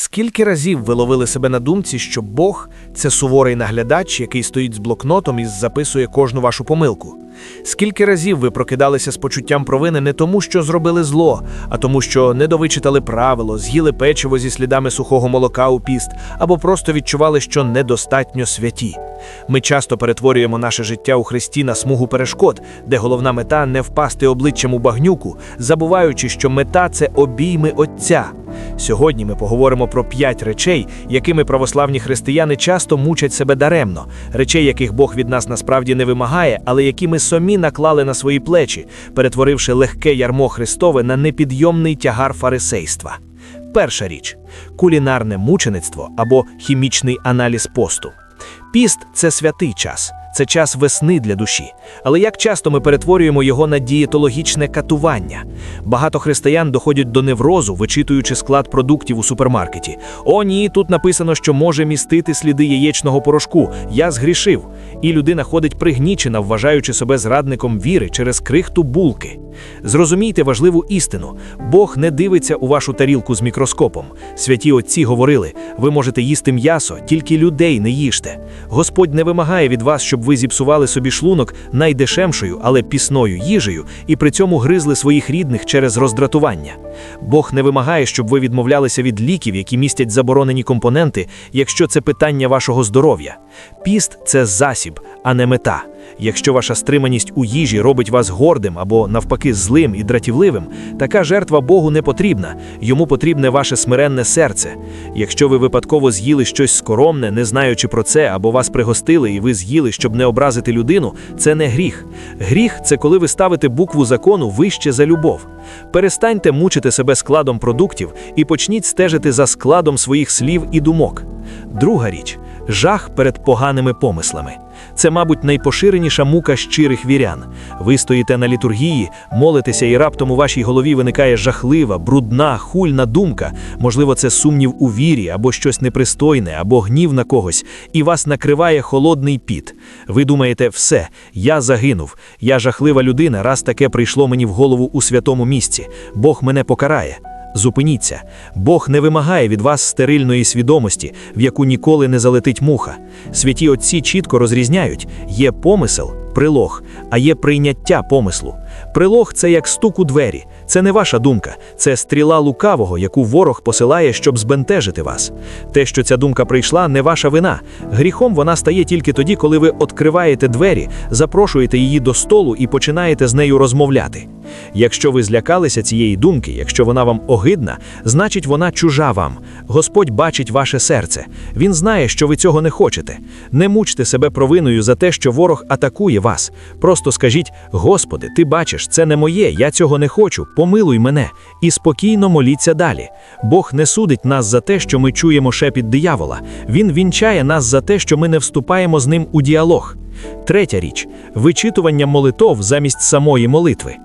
Скільки разів ви ловили себе на думці, що Бог це суворий наглядач, який стоїть з блокнотом і записує кожну вашу помилку? Скільки разів ви прокидалися з почуттям провини не тому, що зробили зло, а тому, що не довичитали правило, з'їли печиво зі слідами сухого молока у піст, або просто відчували, що недостатньо святі? Ми часто перетворюємо наше життя у Христі на смугу перешкод, де головна мета не впасти обличчям у багнюку, забуваючи, що мета це обійми Отця. Сьогодні ми поговоримо про п'ять речей, якими православні християни часто мучать себе даремно, речей, яких Бог від нас насправді не вимагає, але які ми самі наклали на свої плечі, перетворивши легке ярмо Христове на непідйомний тягар фарисейства. Перша річ кулінарне мучеництво або хімічний аналіз посту. Піст це святий час, це час весни для душі. Але як часто ми перетворюємо його на дієтологічне катування? Багато християн доходять до неврозу, вичитуючи склад продуктів у супермаркеті. О, ні, тут написано, що може містити сліди яєчного порошку. Я згрішив. І людина ходить пригнічена, вважаючи себе зрадником віри через крихту булки. Зрозумійте важливу істину: Бог не дивиться у вашу тарілку з мікроскопом. Святі отці говорили: ви можете їсти м'ясо, тільки людей не їжте. Господь не вимагає від вас, щоб ви зіпсували собі шлунок найдешевшою, але пісною їжею, і при цьому гризли своїх рідних через роздратування. Бог не вимагає, щоб ви відмовлялися від ліків, які містять заборонені компоненти, якщо це питання вашого здоров'я. Піст це засіб, а не мета. Якщо ваша стриманість у їжі робить вас гордим або навпаки злим і дратівливим, така жертва Богу не потрібна, йому потрібне ваше смиренне серце. Якщо ви випадково з'їли щось скоромне, не знаючи про це, або вас пригостили, і ви з'їли, щоб не образити людину, це не гріх. Гріх це коли ви ставите букву закону вище за любов. Перестаньте мучити себе складом продуктів і почніть стежити за складом своїх слів і думок. Друга річ жах перед поганими помислами. Це, мабуть, найпоширеніша мука щирих вірян. Ви стоїте на літургії, молитеся, і раптом у вашій голові виникає жахлива, брудна, хульна думка. Можливо, це сумнів у вірі, або щось непристойне, або гнів на когось, і вас накриває холодний піт. Ви думаєте, все, я загинув, я жахлива людина, раз таке прийшло мені в голову у святому місці. Бог мене покарає. Зупиніться. Бог не вимагає від вас стерильної свідомості, в яку ніколи не залетить муха. Святі отці чітко розрізняють: є помисел, прилог, а є прийняття помислу. Прилог це як стук у двері. Це не ваша думка, це стріла лукавого, яку ворог посилає, щоб збентежити вас. Те, що ця думка прийшла, не ваша вина. Гріхом вона стає тільки тоді, коли ви відкриваєте двері, запрошуєте її до столу і починаєте з нею розмовляти. Якщо ви злякалися цієї думки, якщо вона вам огидна, значить вона чужа вам. Господь бачить ваше серце. Він знає, що ви цього не хочете. Не мучте себе провиною за те, що ворог атакує вас. Просто скажіть: Господи, ти бачиш, це не моє, я цього не хочу. Помилуй мене і спокійно моліться далі. Бог не судить нас за те, що ми чуємо шепіт диявола. Він вінчає нас за те, що ми не вступаємо з ним у діалог. Третя річ вичитування молитов замість самої молитви.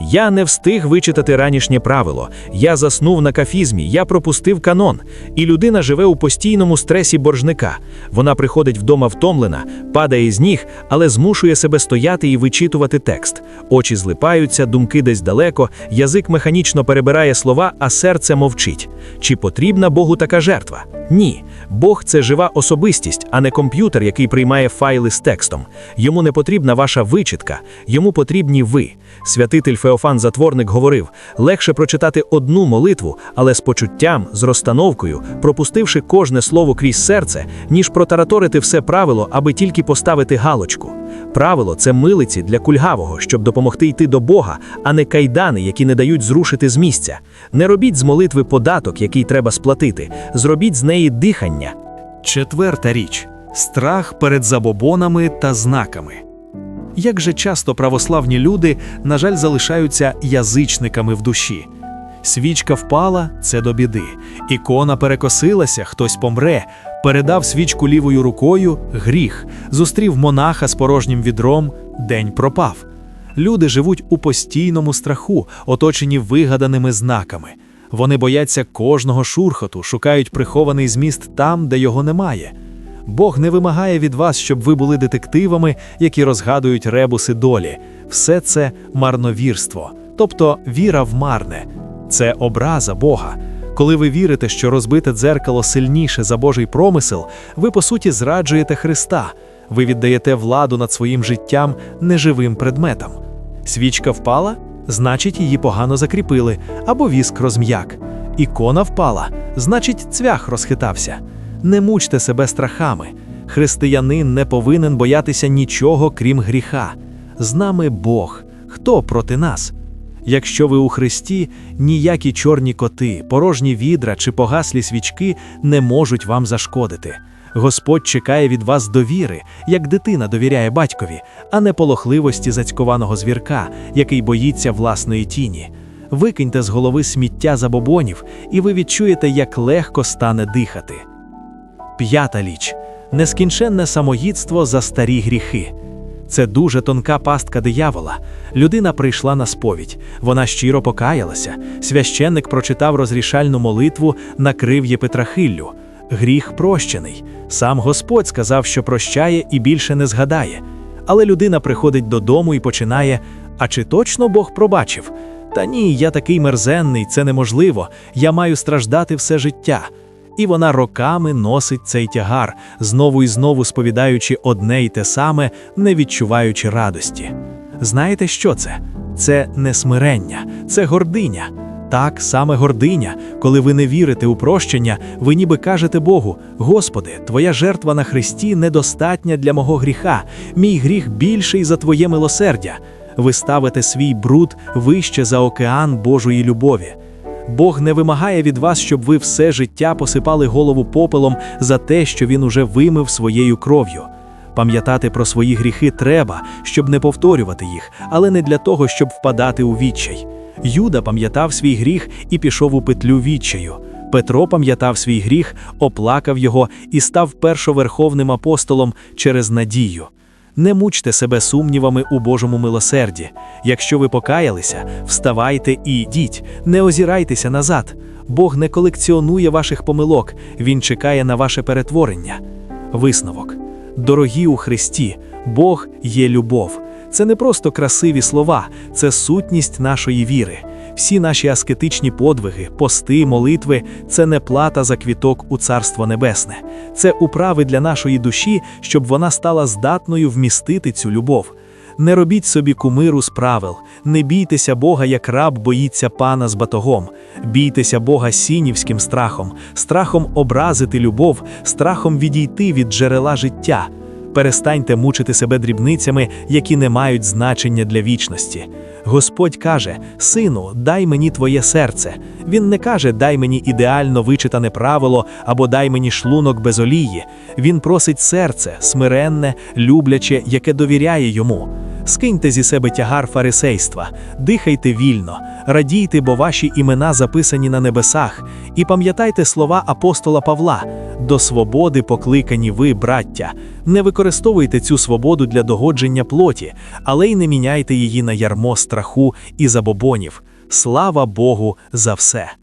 Я не встиг вичитати ранішнє правило, я заснув на кафізмі, я пропустив канон, і людина живе у постійному стресі боржника. Вона приходить вдома втомлена, падає з ніг, але змушує себе стояти і вичитувати текст. Очі злипаються, думки десь далеко, язик механічно перебирає слова, а серце мовчить. Чи потрібна Богу така жертва? Ні. Бог це жива особистість, а не комп'ютер, який приймає файли з текстом. Йому не потрібна ваша вичитка, йому потрібні ви. Святитель Феофан Затворник говорив: легше прочитати одну молитву, але з почуттям, з розстановкою, пропустивши кожне слово крізь серце, ніж протараторити все правило, аби тільки поставити галочку. Правило це милиці для кульгавого, щоб допомогти йти до Бога, а не кайдани, які не дають зрушити з місця. Не робіть з молитви податок, який треба сплатити, зробіть з неї дихання. Четверта річ страх перед забобонами та знаками. Як же часто православні люди, на жаль, залишаються язичниками в душі. Свічка впала це до біди. Ікона перекосилася, хтось помре, передав свічку лівою рукою гріх, зустрів монаха з порожнім відром, день пропав. Люди живуть у постійному страху, оточені вигаданими знаками. Вони бояться кожного шурхоту, шукають прихований зміст там, де його немає. Бог не вимагає від вас, щоб ви були детективами, які розгадують ребуси долі. Все це марновірство, тобто віра в марне. Це образа Бога. Коли ви вірите, що розбите дзеркало сильніше за Божий промисел, ви по суті зраджуєте Христа. Ви віддаєте владу над своїм життям неживим предметам. Свічка впала, значить, її погано закріпили, або віск розм'як. Ікона впала, значить, цвях розхитався. Не мучте себе страхами. Християнин не повинен боятися нічого, крім гріха. З нами Бог. Хто проти нас? Якщо ви у Христі, ніякі чорні коти, порожні відра чи погаслі свічки не можуть вам зашкодити. Господь чекає від вас довіри, як дитина довіряє батькові, а не полохливості зацькованого звірка, який боїться власної тіні. Викиньте з голови сміття забобонів, і ви відчуєте, як легко стане дихати. П'ята ліч нескінченне самоїдство за старі гріхи. Це дуже тонка пастка диявола. Людина прийшла на сповідь, вона щиро покаялася. Священник прочитав розрішальну молитву, накрив єпитрахиллю. Гріх прощений. Сам Господь сказав, що прощає і більше не згадає. Але людина приходить додому і починає: А чи точно Бог пробачив? Та ні, я такий мерзенний, це неможливо. Я маю страждати все життя. І вона роками носить цей тягар, знову і знову сповідаючи одне й те саме, не відчуваючи радості. Знаєте, що це? Це не смирення, це гординя. Так, саме гординя, коли ви не вірите у прощення, ви ніби кажете Богу: Господи, Твоя жертва на Христі недостатня для мого гріха, мій гріх більший за Твоє милосердя. Ви ставите свій бруд вище за океан Божої любові. Бог не вимагає від вас, щоб ви все життя посипали голову попелом за те, що він уже вимив своєю кров'ю. Пам'ятати про свої гріхи треба, щоб не повторювати їх, але не для того, щоб впадати у відчай. Юда пам'ятав свій гріх і пішов у петлю відчаю. Петро пам'ятав свій гріх, оплакав його і став першоверховним апостолом через надію. Не мучте себе сумнівами у Божому милосерді. Якщо ви покаялися, вставайте і йдіть, не озірайтеся назад. Бог не колекціонує ваших помилок, Він чекає на ваше перетворення. Висновок. Дорогі у Христі, Бог є любов. Це не просто красиві слова, це сутність нашої віри. Всі наші аскетичні подвиги, пости, молитви це не плата за квіток у Царство Небесне, це управи для нашої душі, щоб вона стала здатною вмістити цю любов. Не робіть собі кумиру з правил, не бійтеся Бога, як раб боїться пана з батогом. Бійтеся Бога сінівським страхом, страхом образити любов, страхом відійти від джерела життя. Перестаньте мучити себе дрібницями, які не мають значення для вічності. Господь каже: Сину, дай мені твоє серце. Він не каже, дай мені ідеально вичитане правило або дай мені шлунок без олії. Він просить серце, смиренне, любляче, яке довіряє йому. Скиньте зі себе тягар фарисейства, дихайте вільно, радійте, бо ваші імена записані на небесах, і пам'ятайте слова апостола Павла: до свободи покликані ви, браття. Не використовуйте цю свободу для догодження плоті, але й не міняйте її на ярмо страху і забобонів. Слава Богу за все!